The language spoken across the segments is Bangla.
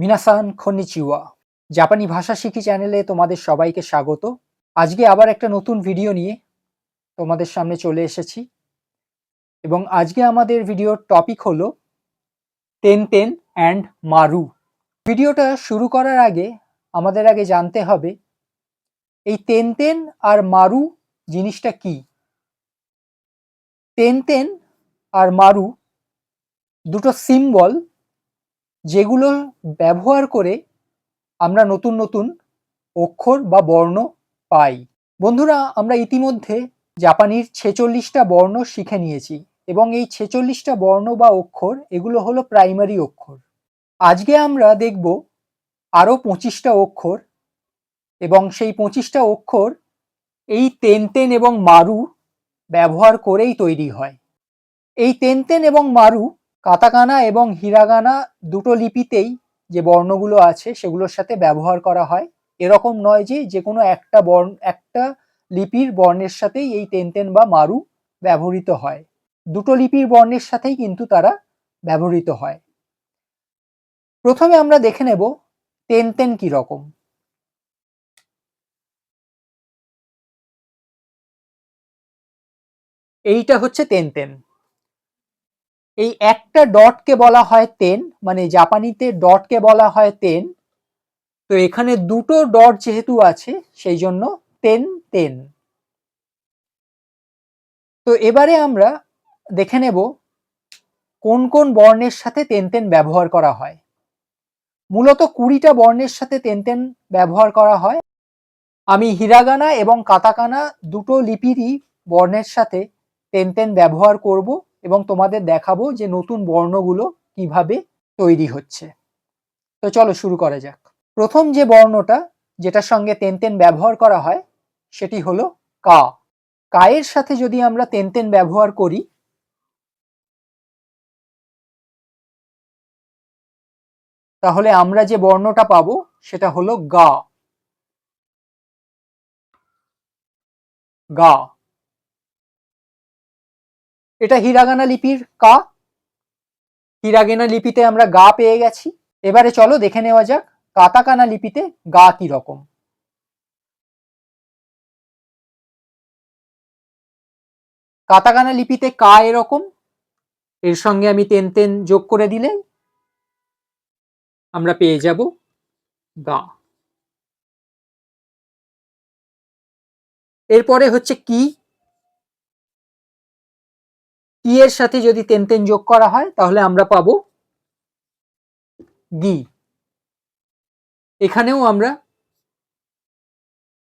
মিনাসান, খনিচিওয়া। জাপানি ভাষা শিখি চ্যানেলে তোমাদের সবাইকে স্বাগত। আজকে আবার একটা নতুন ভিডিও নিয়ে তোমাদের সামনে চলে এসেছি। এবং আজকে আমাদের ভিডিওর টপিক হলো তেন তেন অ্যান্ড মারু। ভিডিওটা শুরু করার আগে আমাদের আগে জানতে হবে, এই তেন তেন আর মারু জিনিসটা কি? তেন তেন আর মারু দুটো সিম্বল যেগুলো ব্যবহার করে আমরা নতুন নতুন অক্ষর বা বর্ণ পাই। বন্ধুরা, আমরা ইতিমধ্যে জাপানির ছেচল্লিশটা বর্ণ শিখে নিয়েছি এবং এই ছেচল্লিশটা বর্ণ বা অক্ষর এগুলো হলো প্রাইমারি অক্ষর। আজকে আমরা দেখব আরও পঁচিশটা অক্ষর এবং সেই পঁচিশটা অক্ষর এই তেন তেন এবং মারু ব্যবহার করেই তৈরি হয়। এই তেন তেন এবং মারু কাতাকানা এবং হিরাগানা দুটো লিপিতেই যে বর্ণগুলো আছে সেগুলোর সাথে ব্যবহার করা হয়। এরকম নয় যে যে কোনো একটা বর্ণ, একটা লিপির বর্ণের সাথেই এই তেন তেন বা মারু ব্যবহৃত হয়। দুটো লিপির বর্ণের সাথেই কিন্তু তারা ব্যবহৃত হয়। প্রথমে আমরা দেখে নেব তেন তেন কি রকম। এইটা হচ্ছে তেন তেন এই একটা ডটকে বলা হয় তেন মানে জাপানিতে ডটকে বলা হয় তেন তো এখানে দুটো ডট যেহেতু আছে, সেই জন্য তেন তেন তো এবারে আমরা দেখে নেব কোন কোন বর্ণের সাথে তেন তেন ব্যবহার করা হয়। মূলত কুড়িটা বর্ণের সাথে তেন তেন ব্যবহার করা হয়। আমি হিরাগানা এবং কাতাকানা দুটো লিপিরই বর্ণের সাথে তেন তেন ব্যবহার করব। এবং তোমাদের দেখাবো যে নতুন বর্ণগুলো কীভাবে তৈরি হচ্ছে। তো চলো শুরু করা যাক। প্রথম যে বর্ণটা যেটার সঙ্গে তেন তেন ব্যবহার করা হয়, সেটি হলো কা। কায়ের সাথে যদি আমরা তেন তেন ব্যবহার করি, তাহলে আমরা যে বর্ণটা পাবো, সেটা হলো গা। গা। এটা হিরাগানা লিপির কা হিরাগেনা লিপিতে আমরা গা পেয়ে গেছি। এবারে চলো দেখে নেওয়া যাক কাতাকানা লিপিতে গা কি রকম। কাতাকানা লিপিতে কা এরকম। এর সঙ্গে আমি তেন তেন যোগ করে দিলে আমরা পেয়ে যাব গা। এরপরে হচ্ছে কি? কি এর সাথে যদি তেন তেন যোগ করা হয়, তাহলে আমরা পাবো গি এখানেও আমরা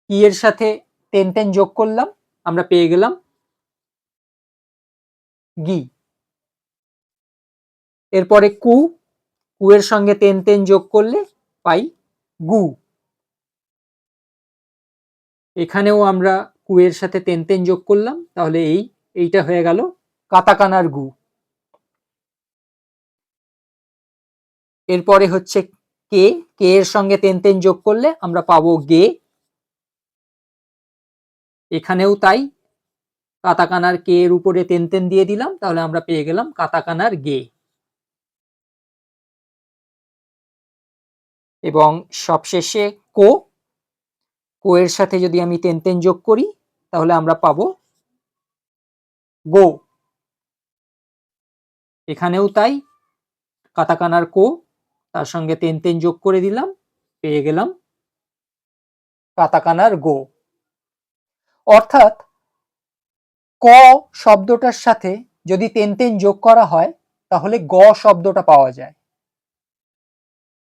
কি এর সাথে তেন তেন যোগ করলাম, আমরা পেয়ে গেলাম গি এরপরে কু কু এর সঙ্গে তেন তেন যোগ করলে পাই গু এখানেও আমরা কু এর সাথে তেন তেন যোগ করলাম, তাহলে এই, এইটা হয়ে গেল কাতাকানার গু। এরপরে হচ্ছে কে। কে এর সঙ্গে তেন তেন যোগ করলে আমরা পাবো গে। এখানেও তাই। কাতাকানার কে এর উপরে তেন তেন দিয়ে দিলাম, তাহলে আমরা পেয়ে গেলাম কাতাকানার গে। এবং সবশেষে কো। কো এর সাথে যদি আমি তেন তেন যোগ করি, তাহলে আমরা পাবো গো। এখানেও তাই। কাতাকানার কো, তার সঙ্গে তেন তেন যোগ করে দিলাম, পেয়ে গেলাম। কাতাকানার গো। অর্থাৎ, ক শব্দটার সাথে যদি তেন তেন যোগ করা হয়, তাহলে গ শব্দটা পাওয়া যায়।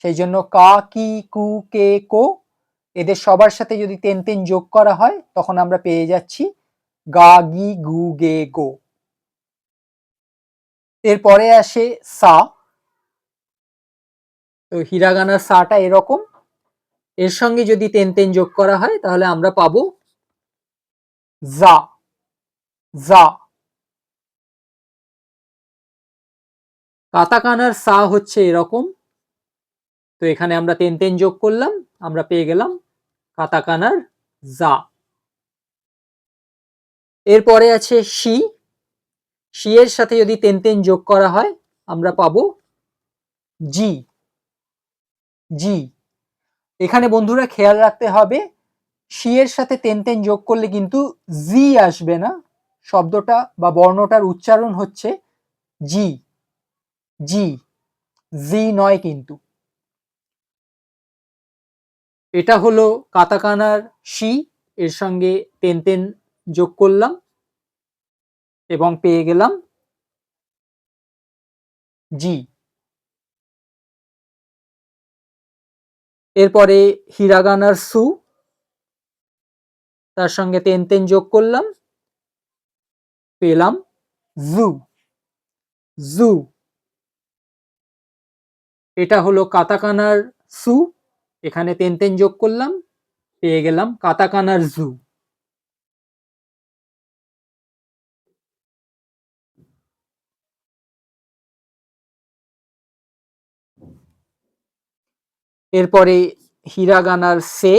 সেই জন্য কা, কি, কু, কে, কো, এদের সবার সাথে যদি তেন তেন যোগ করা হয়, তখন আমরা পেয়ে যাচ্ছি গা, গি, গু, গে, গো। এরপরে আসে সা। তো হিরাগানার সাটা এরকম। এর সঙ্গে যদি তেন তেন যোগ করা হয়, তাহলে আমরা পাবো জা জা কাতাকানার সা হচ্ছে এরকম। তো এখানে আমরা তেন তেন যোগ করলাম, আমরা পেয়ে গেলাম কাতাকানার জা এরপরে আছে শি। শি এর সাথে যদি তেন তেন যোগ করা হয়, আমরা পাবো জি জি এখানে বন্ধুরা খেয়াল রাখতে হবে, সি এর সাথে তেন তেন যোগ করলে কিন্তু জি আসবে না। শব্দটা বা বর্ণটার উচ্চারণ হচ্ছে জি জি জি নয় কিন্তু। এটা হলো কাতাকানার সি, এর সঙ্গে তেন তেন যোগ করলাম। এবং পেয়ে গেলাম জি এরপরে হিরাগানার সু, তার সঙ্গে তেন তেন যোগ করলাম, পেলাম জু জু এটা হলো কাতাকানার সু, এখানে তেন তেন যোগ করলাম, পেয়ে গেলাম কাতাকানার জু এরপরে হিরাগানার সে,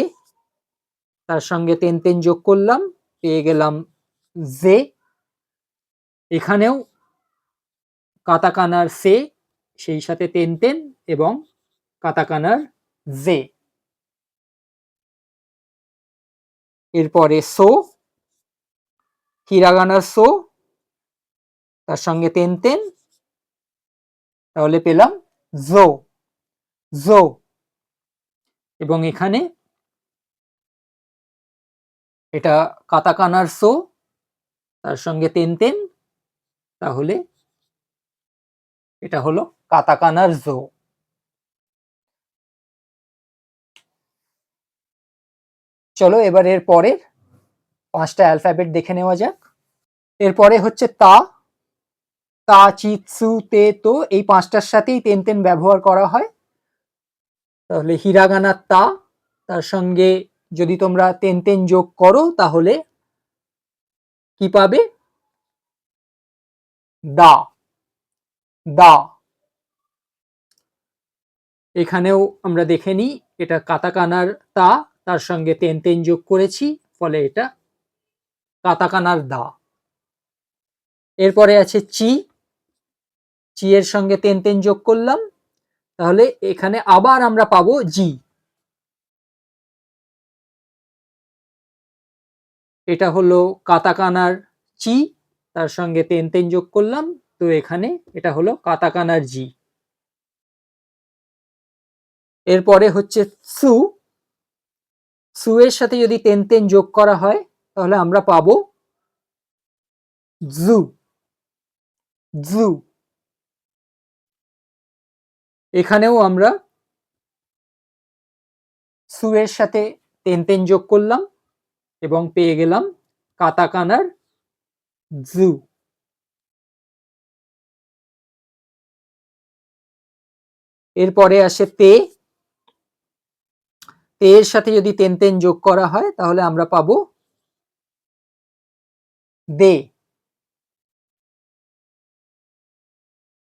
তার সঙ্গে তেন তেন যোগ করলাম, পেয়ে গেলাম জে। এখানেও কাতাকানার সে, সেই সাথে তেন তেন এবং কাতাকানার জে। এরপরে সো, হিরাগানার সো, তার সঙ্গে তেন তেন, তাহলে পেলাম জো। জো এবং এখানে এটা কাতাকানার সো, তার সঙ্গে তেন তেন, তাহলে এটা হলো কাতাকানার জো। চলো এবার এর পরের পাঁচটা অ্যালফাবেট দেখে নেওয়া যাক। এরপরে হচ্ছে তা তা চিত সু, তে, তো, এই পাঁচটার সাথেই তেন তেন ব্যবহার করা হয়। তাহলে হিরাগানার তা, তার সঙ্গে যদি তোমরা তেন তেন যোগ করো, তাহলে কি পাবে? দা। দা। এখানেও আমরা দেখে নিই, এটা কাতাকানার তা, তার সঙ্গে তেন তেন যোগ করেছি, ফলে এটা কাতাকানার দা। এরপরে আছে চি। চি এর সঙ্গে তেন তেন যোগ করলাম। তাহলে এখানে আবার আমরা পাবো জি এটা হলো কাতাকানার চি তার সঙ্গে তেন তেন যোগ করলাম, তো এখানে এটা হলো কাতাকানার জি এরপরে হচ্ছে সু সু এর সাথে যদি তেন তেন যোগ করা হয়, তাহলে আমরা পাবো জু জু এখানেও আমরা সু এর সাথে তেন তেন যোগ করলাম এবং পেয়ে গেলাম কাতাকানার জু। এরপরে আসে তে। তে এর সাথে যদি তেন তেন যোগ করা হয়, তাহলে আমরা পাবো দে।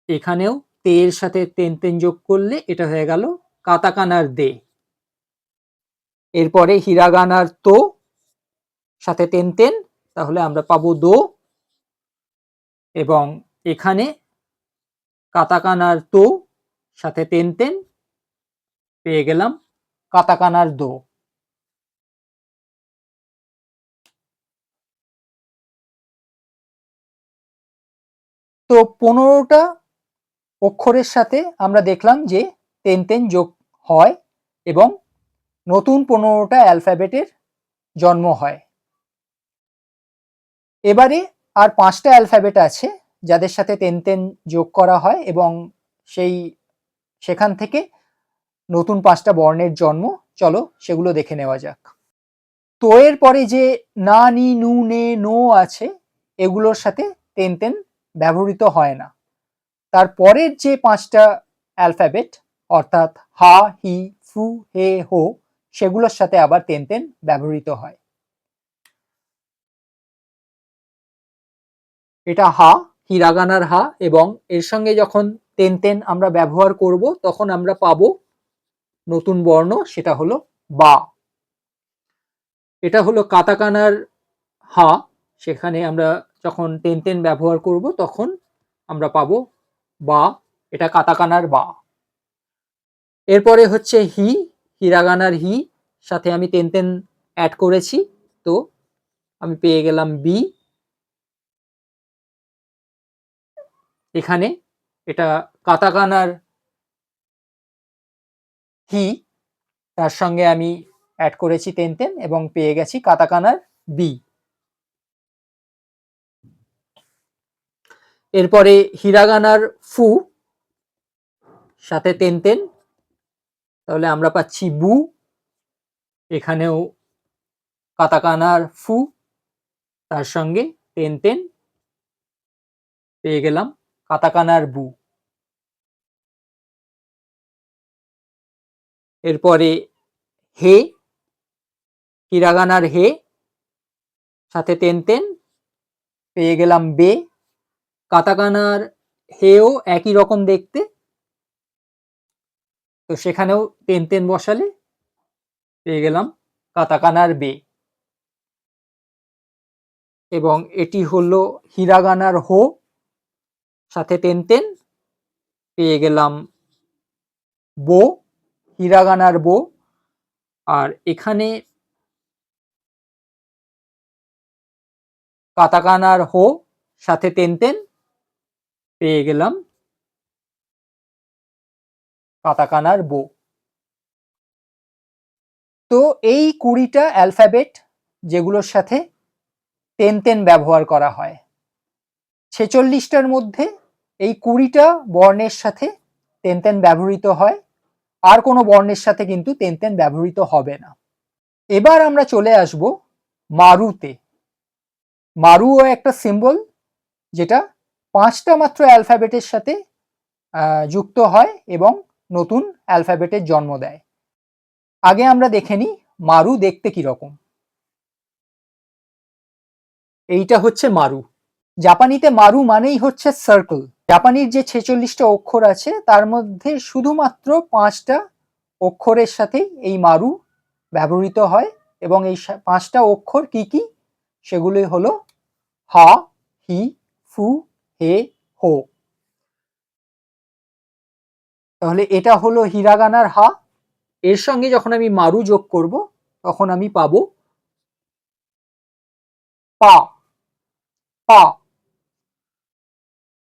এখানেও তে এর সাথে তেন তেন যোগ করলে এটা হয়ে গেল কাতাকানার দে। এরপরে হিরাগানার তো সাথে তেন তেন, তাহলে আমরা পাবো দো। এবং এখানে কাতাকানার তো সাথে তেন তেন পেয়ে গেলাম কাতাকানার দো। তো পনেরোটা অক্ষরের সাথে আমরা দেখলাম যে তেন তেন যোগ হয় এবং নতুন পনেরোটা অ্যালফাবেটের জন্ম হয়। এবারে আর পাঁচটা অ্যালফাবেট আছে যাদের সাথে তেন তেন যোগ করা হয় এবং সেই সেখান থেকে নতুন পাঁচটা বর্ণের জন্ম। চলো সেগুলো দেখে নেওয়া যাক। তো এর পরে যে না, নি, নু, নে, নো আছে, এগুলোর সাথে তেন তেন ব্যবহৃত হয় না। তার পরের যে পাঁচটা অ্যালফাবেট, অর্থাৎ হা, হি, ফু, হে, হো, সেগুলোর সাথে আবার তেন তেন ব্যবহৃত হয়। এটা হা, হিরাগানার হা, এবং এর সঙ্গে যখন তেন তেন আমরা ব্যবহার করব, তখন আমরা পাবো নতুন বর্ণ, সেটা হলো বা। এটা হলো কাতাকানার হা, সেখানে আমরা যখন তেন তেন ব্যবহার করব, তখন আমরা পাবো বা, এটা কাতাকানার বা। এরপরে হচ্ছে হি, হিরাগানার হি, সাথে আমি তেন তেন অ্যাড করেছি, তো আমি পেয়ে গেলাম বি। এখানে এটা কাতাকানার হি, তার সঙ্গে আমি অ্যাড করেছি তেন তেন এবং পেয়ে গেছি কাতাকানার বি। এরপরে হিরাগানার ফু, সাথে তেন তেন। তাহলে আমরা পাচ্ছি বু, এখানেও কাতাকানার ফু, তার সঙ্গে তেন তেন। পেয়ে গেলাম কাতাকানার বু। এরপরে হে, হিরাগানার হে, সাথে তেন তেন। পেয়ে গেলাম বে। কাতাকানার হেও একই রকম দেখতে। তো সেখানেও তেন তেন বসালে পেয়ে গেলাম কাতাকানার বে। এবং এটি হলো হিরাগানার হো। সাথে তেন তেন পেয়ে গেলাম বো, হিরাগানার বো। আর এখানে কাতাকানার হো, সাথে তেন তেন পেয়ে গেলাম কাতাকানার বো। তো এই কুড়িটা অ্যালফাবেট যেগুলোর সাথে তেন তেন ব্যবহার করা হয়, ছেচল্লিশটার মধ্যে এই কুড়িটা বর্ণের সাথে তেন তেন ব্যবহৃত হয়, আর কোনো বর্ণের সাথে কিন্তু তেন তেন ব্যবহৃত হবে না। এবার আমরা চলে আসব মারুতে। মারুও একটা সিম্বল যেটা পাঁচটা মাত্র অ্যালফাবেটের সাথে যুক্ত হয় এবং নতুন অ্যালফাবেটের জন্ম দেয়। আগে আমরা দেখে নিই মারু দেখতে কীরকম এইটা হচ্ছে মারু। জাপানিতে মারু মানেই হচ্ছে সার্কেল জাপানির যে ছেচল্লিশটা অক্ষর আছে, তার মধ্যে শুধুমাত্র পাঁচটা অক্ষরের সাথে এই মারু ব্যবহৃত হয় এবং এই পাঁচটা অক্ষর কি কি? সেগুলি হলো হা, হি, ফু হে হো। তাহলে এটা হলো হিরাগানার হা। এর সঙ্গে যখন আমি মারু যোগ করব, তখন আমি পাব পা। পা।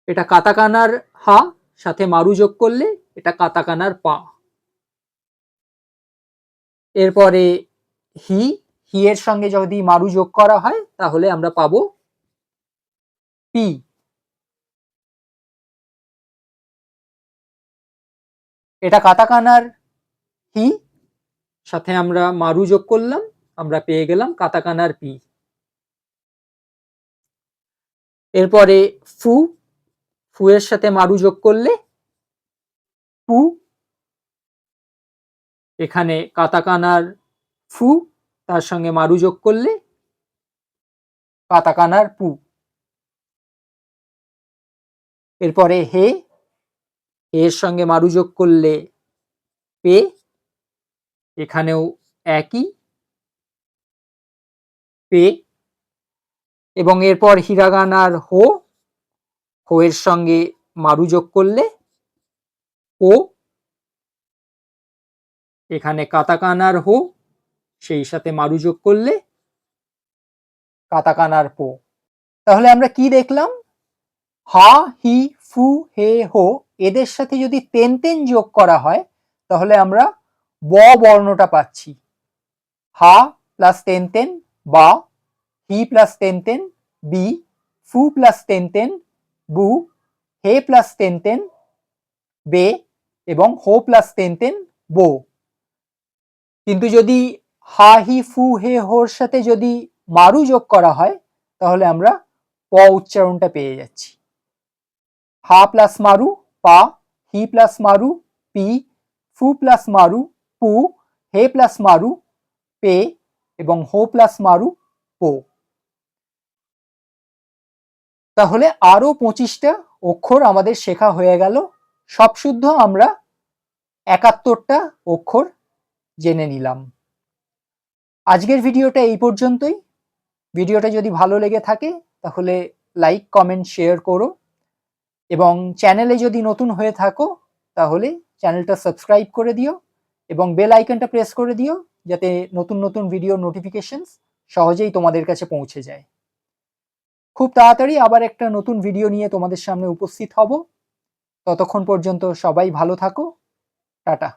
এটা কাতাকানার হা, সাথে মারু যোগ করলে এটা কাতাকানার পা। এরপরে হি হি এর সঙ্গে যদি মারু যোগ করা হয়, তাহলে আমরা পাবো পি। এটা কাতাকানার হি সাথে আমরা মারু যোগ করলাম, আমরা পেয়ে গেলাম কাতাকানার পি। এরপরে ফু ফু এর সাথে মারু যোগ করলে পু, এখানে কাতাকানার ফু, তার সঙ্গে মারু যোগ করলে কাতাকানার পু। এরপরে হে এর সঙ্গে মারু যোগ করলে পে এখানেও একই। পে এবং এরপর হিরাগানার হো হো এর সঙ্গে মারু যোগ করলে ও এখানে কাতাকানার হো, সেই সাথে মারু যোগ করলে কাতাকানার পো। তাহলে আমরা কি দেখলাম? হা, হি, ফু, হে, হো এদের সাথে যদি তেন তেন যোগ করা হয়, তাহলে আমরা ব বর্ণটা পাচ্ছি। হা প্লাস তেন তেন, বা, হি প্লাস তেন তেন, বি, ফু প্লাস তেন তেন, বু, হে প্লাস তেন তেন, বে, এবং হো প্লাস তেন তেন, বো। কিন্তু যদি হা, হি, ফু, হে, হোর সাথে যদি মারু যোগ করা হয়, তাহলে আমরা প উচ্চারণটা পেয়ে যাচ্ছি। হা প্লাস মারু পা, হি প্লাস মারু, পি, ফু প্লাস মারু, পু, হে প্লাস মারু, পে এবং হো প্লাস মারু, পো। তাহলে আরও পঁচিশটা অক্ষর আমাদের শেখা হয়ে গেল। সব শুদ্ধ আমরা একাত্তরটা অক্ষর জেনে নিলাম। আজকের ভিডিওটা এই পর্যন্তই। ভিডিওটা যদি ভালো লেগে থাকে তাহলে লাইক, কমেন্ট, শেয়ার করো। এবং চ্যানেলে যদি নতুন হয়ে থাকো, তাহলে চ্যানেলটা সাবস্ক্রাইব করে দিও এবং বেল আইকনটা প্রেস করে দিও, যাতে নতুন নতুন ভিডিও নোটিফিকেশনস সহজেই তোমাদের কাছে পৌঁছে যায়। খুব তাড়াতাড়ি আবার একটা নতুন ভিডিও নিয়ে তোমাদের সামনে উপস্থিত হব। ততক্ষণ পর্যন্ত সবাই ভালো থাকো। টাটা।